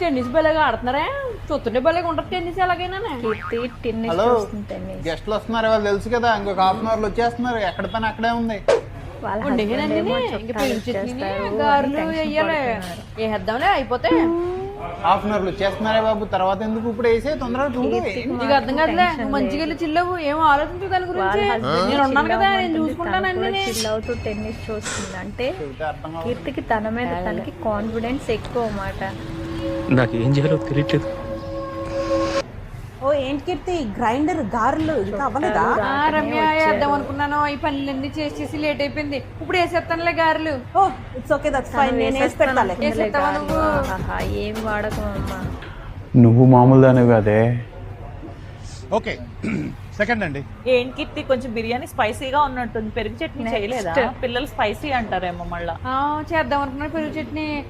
Tennis భలేగా ఆడుతున్నారా? చూస్తుంటే భలేగా ఉంటుంది టెన్నిస్ ఎలాగైనా హలో గెస్ట్లు వస్తున్నారు వాళ్ళు తెలుసు కదా ఇంకొక హాఫ్ అన్ అవర్లో వచ్చేస్తున్నారు. ఎక్కడ పని అక్కడే ఉంది. ఏమో ఇంకా గారెలు వేయాలి. వేద్దాంలే అయిపోతే. హాఫ్ అన్ అవర్లో వచ్చేస్తున్నారే బాబు తర్వాత ఎందుకు ఇప్పుడు వేసే? తొందరగా నీకు అర్థం కాదులే నువ్వు మంచిగా వెళ్ళి చిల్లవు ఏం ఆలోచించు దాని గురించి? నేను ఉన్నాను కదా నేను చూసుకుంటాను అన్ని. చిల్ అవుతూ టెన్నిస్ చూస్తుంది అంటే. కీర్తికి తన మీద తనకి కాన్ఫిడెన్స్ ఎక్కువ అన్నమాట. నాకు ఏం చేయాలో తెలియట్లేదు. ఓ ఏంటి కీర్తి? గ్రైండర్ గారెలు ఇంకా అవ్వలేదా రమ్య వేద్దాం అనుకున్నాను ఈ పనులన్నీ చేసి చేసి లేట్ అయిపోయింది. ఇప్పుడు వేసేస్తానులే గారెలు. Oh it's okay that's fine. నేను వేసి పెడతాలే. వేసేస్తావా నువ్వు? ఆహా, ఏం వాడకం అమ్మా. నువ్వు మామూలు దాని కాదే. ఓకే సెకండ్ అండి. ఏంటి కీర్తి? కొంచెం బిర్యానీ స్పైసీగా ఉన్నట్టుంది. పెరుగు చట్నీ చేయలేదా? పిల్లలు స్పైసీ అంటారేమో మళ్ళా. ఆ, చేద్దాం అనుకున్నాను. పెరుగు చట్నీ.